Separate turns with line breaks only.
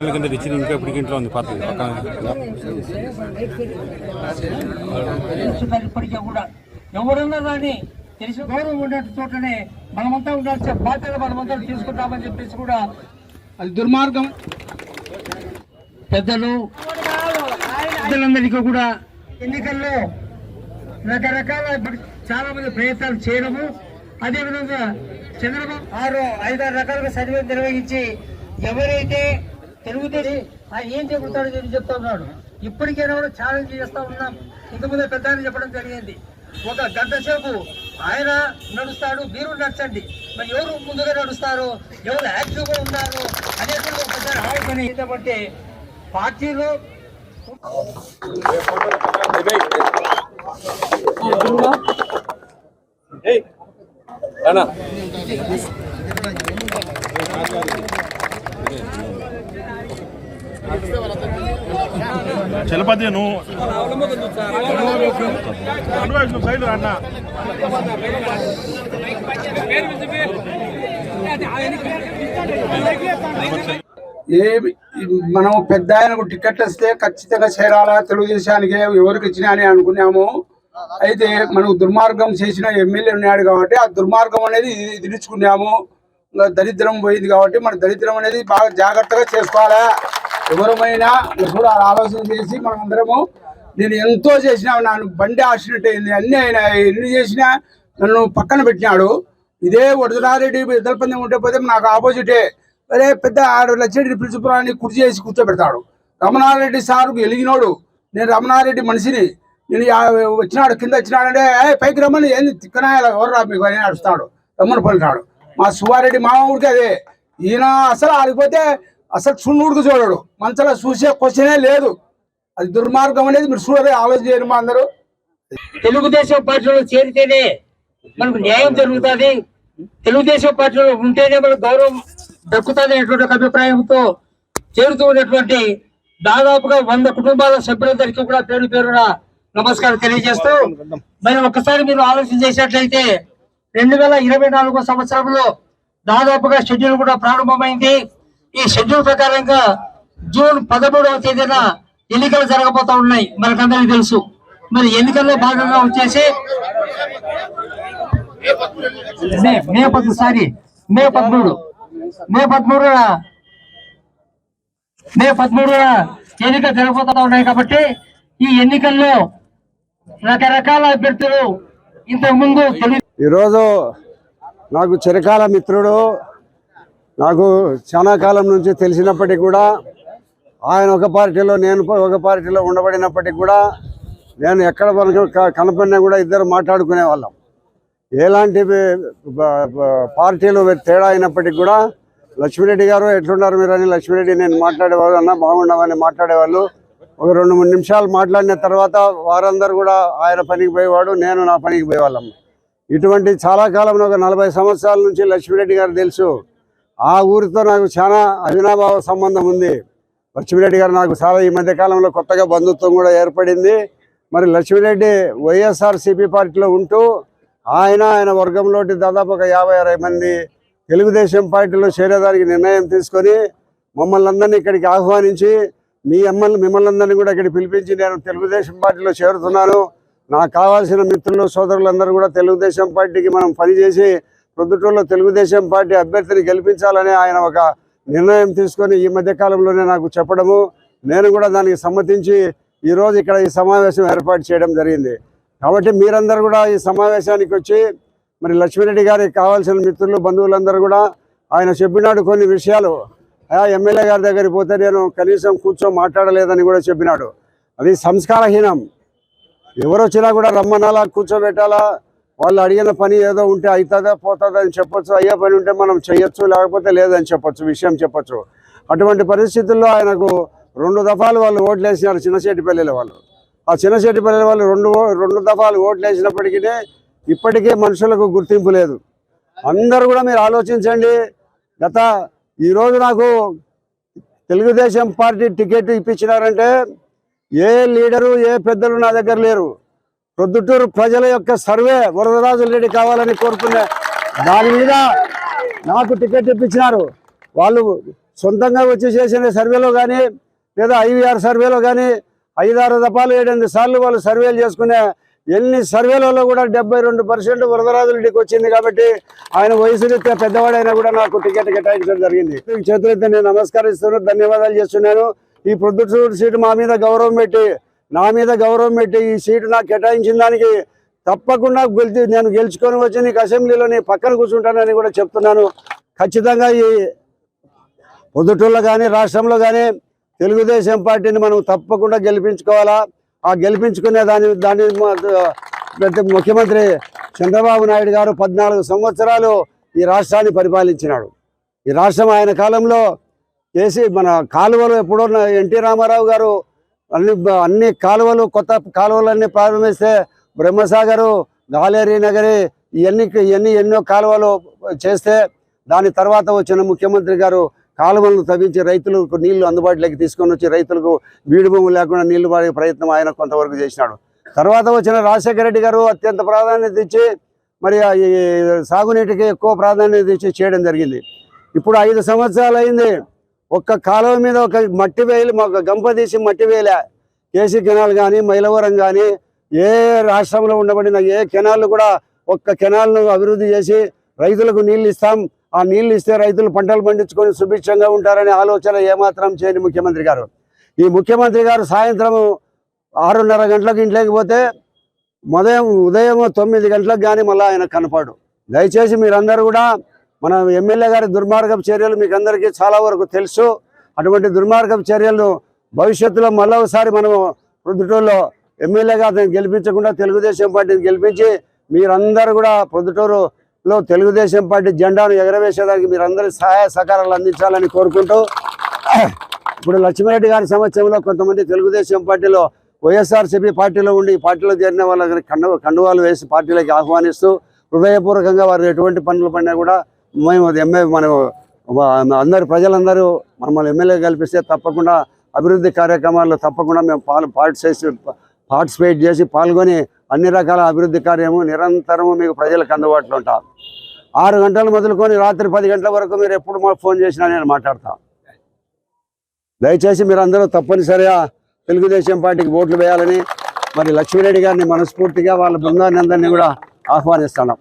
కింద తెచ్చింది ఇంకా ఇప్పటికి ఇంట్లో ఉంది పాతది పక్కన
ఇప్పటికీ కూడా ఎవరున్నా కానీ తెలిసి గౌరవం ఉండే చోటనే మనమంతా ఉండాల్సిన బాధ్యత మనమంతా తీసుకుంటామని చెప్పేసి కూడా అది దుర్మార్గం. పెద్దలు పెద్దలందరికీ కూడా ఎన్నికల్లో రకరకాల చాలా మంది ప్రయత్నాలు చేయడము అదేవిధంగా చంద్రబాబు ఆరు ఐదారు రకాలుగా సర్వే నిర్వహించి ఎవరైతే తెలుగుదేశం ఆయన ఏం చెబుతాడో చెప్పి చెప్తా ఉన్నాడు. ఇప్పటికైనా కూడా ఛాలెంజ్ చేస్తా ఉన్నాం. ఇంతకుముందే పెద్ద చెప్పడం జరిగింది. ఒక గంట సేపు ఆయన నడుస్తాడు మీరు నడచండి. మరి ఎవరు ముందుగా నడుస్తారు? ఎవరు యాక్టివ్గా ఉన్నారు? అనేది ఒకసారి పెద్ద ఆలోచన ఏంటంటే పార్టీలో
చలపతి నువ్వు. నువ్వు సైడ్ అన్న.
మనం పెద్ద ఆయనకు టికెట్లు ఇస్తే ఖచ్చితంగా చేరాలా? తెలుగుదేశానికి ఎవరికి ఇచ్చినా అని అనుకున్నాము. అయితే మనకు దుర్మార్గం చేసిన ఎమ్మెల్యే ఉన్నాడు కాబట్టి ఆ దుర్మార్గం అనేది దిలుచుకున్నాము దరిద్రం పోయింది కాబట్టి మన దరిద్రం అనేది బాగా జాగ్రత్తగా చేసుకోవాలా. ఎవరమైనా ఎప్పుడు ఆలోచన చేసి మనందరము నేను ఎంతో చేసినా నన్ను బండి ఆసినట్టు అయింది అన్ని ఆయన ఎన్ని చేసినా నన్ను పక్కన పెట్టినాడు. ఇదే వరదరారెడ్డి ఇద్దరు ఉంటే పోతే నాకు ఆపోజిటే. అరే పెద్ద ఆరు లక్షడి పిలుచుపురాన్ని కుర్చీ చేసి కూర్చోబెడతాడు. రమణారెడ్డి సార్కు ఎలిగినోడు. నేను రమణారెడ్డి మనిషిని. నేను వచ్చినాడు కింద వచ్చినాడంటే పైకి రమ్మని ఏంది తిక్కనాయాల? ఎవరు రా మీకు? అని నడుస్తాడు రమ్మని పలికాడు మా సువారెడ్డి మామ ఊరికి అదే. ఈయన అసలు ఆడిపోతే అసలు చున్నూడుకు చూడడు. మంచలో చూసే క్వశ్చనే లేదు. అది దుర్మార్గం అనేది మీరు చూడలే ఆలోచన చేయరు మా అందరూ.
తెలుగుదేశం పార్టీలో చేరితేనే మనకు న్యాయం జరుగుతుంది. తెలుగుదేశం పార్టీలో ఉంటేనే మనకు గౌరవం దక్కుతుంది అనేటువంటి అభిప్రాయంతో చేరుతూ ఉన్నటువంటి దాదాపుగా వంద కుటుంబాల సభ్యులందరికీ కూడా పేరు పేరున నమస్కారం తెలియజేస్తూ మరి ఒకసారి మీరు ఆలోచన చేసినట్లయితే రెండు వేల ఇరవై నాలుగో సంవత్సరంలో దాదాపుగా షెడ్యూల్ కూడా ప్రారంభమైంది. ఈ షెడ్యూల్ ప్రకారంగా జూన్ పదమూడవ తేదీన ఎన్నికలు జరగబోతా ఉన్నాయి. మనకందరికీ తెలుసు. మరి ఎన్నికల్లో భాగంగా వచ్చేసి మే పద్దు సారీ మే పదమూడు. మే పదమూడున మే పదమూడున ఎన్నికలు జరగబోతా ఉన్నాయి కాబట్టి ఈ ఎన్నికల్లో రకరకాల అభ్యర్థులు ఇంతకు ముందు
ఈరోజు నాకు చిరకాల మిత్రుడు నాకు చాలా కాలం నుంచి తెలిసినప్పటికీ కూడా ఆయన ఒక పార్టీలో నేను ఒక పార్టీలో ఉండబడినప్పటికీ కూడా నేను ఎక్కడ కనపడినా కూడా ఇద్దరు మాట్లాడుకునే వాళ్ళం ఎలాంటి పార్టీలు తేడా అయినప్పటికీ కూడా లక్ష్మీరెడ్డి గారు ఎట్లున్నారు మీరు అని లక్ష్మీరెడ్డి నేను మాట్లాడేవాళ్ళు అన్న బాగున్నామని మాట్లాడేవాళ్ళు. ఒక రెండు మూడు నిమిషాలు మాట్లాడిన తర్వాత వారందరూ కూడా ఆయన పనికి పోయేవాడు నేను నా పనికి పోయేవాళ్ళం. ఇటువంటి చాలా కాలంలో ఒక నలభై సంవత్సరాల నుంచి లక్ష్మీరెడ్డి గారు తెలుసు. ఆ ఊరితో నాకు చాలా అవినాభావ సంబంధం ఉంది. లక్ష్మీరెడ్డి గారు నాకు చాలా ఈ మధ్య కాలంలో కొత్తగా బంధుత్వం కూడా ఏర్పడింది. మరి లక్ష్మీరెడ్డి వైఎస్ఆర్ సిపి పార్టీలో ఉంటూ ఆయన ఆయన వర్గంలోటి దాదాపు ఒక యాభై అరవై మంది తెలుగుదేశం పార్టీలో చేరేదానికి నిర్ణయం తీసుకొని మమ్మల్ని అందరినీ ఇక్కడికి ఆహ్వానించి మీ అమ్మల్ని మిమ్మల్ని అందరినీ కూడా ఇక్కడ పిలిపించి నేను తెలుగుదేశం పార్టీలో చేరుతున్నాను. నాకు కావాల్సిన మిత్రులు సోదరులందరూ కూడా తెలుగుదేశం పార్టీకి మనం పనిచేసి ప్రొద్దుటూరులో తెలుగుదేశం పార్టీ అభ్యర్థిని గెలిపించాలని ఆయన ఒక నిర్ణయం తీసుకొని ఈ మధ్య కాలంలోనే నాకు చెప్పడము. నేను కూడా దానికి సమ్మతించి ఈరోజు ఇక్కడ ఈ సమావేశం ఏర్పాటు చేయడం జరిగింది. కాబట్టి మీరందరూ కూడా ఈ సమావేశానికి వచ్చి మరి లక్ష్మీరెడ్డి గారికి కావాల్సిన మిత్రులు బంధువులందరూ కూడా ఆయన చెప్పినాడు కొన్ని విషయాలు. ఆ ఎమ్మెల్యే గారి దగ్గరికి పోతే నేను కనీసం కూర్చో మాట్లాడలేదని కూడా చెప్పినాడు. అది సంస్కారహీనం. ఎవరు వచ్చినా కూడా రమ్మనాలా కూర్చోబెట్టాలా? వాళ్ళు అడిగిన పని ఏదో ఉంటే అవుతుందా పోతుందా అని చెప్పొచ్చు. అయ్యే పని ఉంటే మనం చేయొచ్చు లేకపోతే లేదని చెప్పొచ్చు విషయం చెప్పొచ్చు. అటువంటి పరిస్థితుల్లో ఆయనకు రెండు దఫాలు వాళ్ళు ఓట్లు వేసినారు చిన్నశెట్టిపల్లెల వాళ్ళు. ఆ చిన్నశెట్టిపల్లెల వాళ్ళు రెండు రెండు దఫాలు ఓట్లు వేసినప్పటికీ ఇప్పటికే మనుషులకు గుర్తింపు లేదు. అందరూ కూడా మీరు ఆలోచించండి. గత ఈరోజు నాకు తెలుగుదేశం పార్టీ టికెట్ ఇప్పించినారంటే ఏ లీడరు ఏ పెద్దలు నా దగ్గర లేరు. ప్రొద్దుటూరు ప్రజల యొక్క సర్వే వరదరాజు రెడ్డి కావాలని కోరుకునే దాని మీద నాకు టికెట్ ఇప్పించినారు. వాళ్ళు సొంతంగా వచ్చి చేసిన సర్వేలో కానీ లేదా ఐవీఆర్ సర్వేలో కానీ ఐదారు దఫాలు ఏడెనిమిది సార్లు వాళ్ళు సర్వేలు చేసుకునే ఎన్ని సర్వేలలో కూడా డెబ్బై రెండు పర్సెంట్ వరదరాజులకి వచ్చింది కాబట్టి ఆయన వయసు రీత్యా పెద్దవాడైనా కూడా నాకు టికెట్ కేటాయించడం జరిగింది. చేతులైతే నేను నమస్కరిస్తున్నాను ధన్యవాదాలు చేస్తున్నాను. ఈ ప్రొద్దుటూరు సీటు మా మీద గౌరవం పెట్టి నా మీద గౌరవం పెట్టి ఈ సీటు నాకు కేటాయించిన దానికి తప్పకుండా గెలిచి నేను గెలుచుకొని వచ్చి నీకు అసెంబ్లీలో నీ పక్కన కూర్చుంటానని కూడా చెప్తున్నాను. ఖచ్చితంగా ఈ పొద్దుటూరులో కానీ రాష్ట్రంలో కానీ తెలుగుదేశం పార్టీని మనం తప్పకుండా గెలిపించుకోవాలా. ఆ గెలిపించుకునే దాని దాని మ- ముఖ్యమంత్రి చంద్రబాబు నాయుడు గారు పద్నాలుగు సంవత్సరాలు ఈ రాష్ట్రాన్ని పరిపాలించినాడు. ఈ రాష్ట్రం ఆయన కాలంలో చేసి మన కాలువలు ఎప్పుడో ఎన్టీ రామారావు గారు అన్ని అన్ని కాలువలు కొత్త కాలువలన్నీ ప్రారంభిస్తే బ్రహ్మసాగరు గాలేరి నగరి ఇవన్నీ ఇవన్నీ ఎన్నో కాలువలు చేస్తే దాని తర్వాత వచ్చిన ముఖ్యమంత్రి గారు కాలువలను తవ్వించి రైతులకు నీళ్ళు అందుబాటులోకి తీసుకొని వచ్చి రైతులకు బీడు భూములు లేకుండా నీళ్ళు పడే ప్రయత్నం ఆయన కొంతవరకు చేసినాడు. తర్వాత వచ్చిన రాజశేఖర రెడ్డి గారు అత్యంత ప్రాధాన్యత ఇచ్చి మరి ఈ సాగునీటికి ఎక్కువ ప్రాధాన్యత ఇచ్చి చేయడం జరిగింది. ఇప్పుడు ఐదు సంవత్సరాలు అయింది. ఒక్క కాలువ మీద ఒక మట్టి వేలు ఒక గంప తీసి మట్టి వేలే కేసీ కెనాల్ కానీ మైలవరం కానీ ఏ రాష్ట్రంలో ఉండబడిన ఏ కెనాల్ కూడా ఒక్క కెనాల్ను అభివృద్ధి చేసి రైతులకు నీళ్ళు ఇస్తాం. ఆ నీళ్ళు ఇస్తే రైతులు పంటలు పండించుకొని సుభిక్షంగా ఉంటారనే ఆలోచన ఏమాత్రం చేయని ముఖ్యమంత్రి గారు. ఈ ముఖ్యమంత్రి గారు సాయంత్రం ఆరున్నర గంటలకు ఇంట్లోకి పోతే ఉదయం ఉదయం తొమ్మిది గంటలకు కానీ మళ్ళీ ఆయన కనపడు. దయచేసి మీరందరూ కూడా మన ఎమ్మెల్యే గారి దుర్మార్గపు చర్యలు మీకు అందరికీ చాలా వరకు తెలుసు. అటువంటి దుర్మార్గపు చర్యలను భవిష్యత్తులో మళ్ళీ ఒకసారి మనము ప్రొద్దుటూరులో ఎమ్మెల్యేగా అతను గెలిపించకుండా తెలుగుదేశం పార్టీని గెలిపించి మీరందరూ కూడా ప్రొద్దుటూరులో తెలుగుదేశం పార్టీ జెండాను ఎగరవేసేదానికి మీరందరూ సహాయ సహకారాలు అందించాలని కోరుకుంటూ ఇప్పుడు లక్ష్మీరెడ్డి గారి సమక్షంలో కొంతమంది తెలుగుదేశం పార్టీలో వైఎస్ఆర్సీపీ పార్టీలో ఉండి ఈ పార్టీలో చేరిన వాళ్ళని కండు కండువాలు వేసి పార్టీలోకి ఆహ్వానిస్తూ హృదయపూర్వకంగా వారు ఎటువంటి పనులు పడినా కూడా మేము అది ఎమ్మె మనం అందరు ప్రజలందరూ మమ్మల్ని ఎమ్మెల్యే కల్పిస్తే తప్పకుండా అభివృద్ధి కార్యక్రమాల్లో తప్పకుండా మేము పాలు పార్టిసేసి పార్టిసిపేట్ చేసి పాల్గొని అన్ని రకాల అభివృద్ధి కార్యము నిరంతరము మీకు ప్రజలకు అందుబాటులో ఉంటాం. ఆరు గంటలు మొదలుకొని రాత్రి పది గంటల వరకు మీరు ఎప్పుడు మాకు ఫోన్ చేసినా నేను మాట్లాడతాను దయచేసి మీరు అందరూ తప్పనిసరిగా తెలుగుదేశం పార్టీకి ఓట్లు వేయాలని మరి లక్ష్మీరెడ్డి గారిని మనస్ఫూర్తిగా వాళ్ళ బృందాన్ని అందరినీ కూడా ఆహ్వానిస్తున్నాం.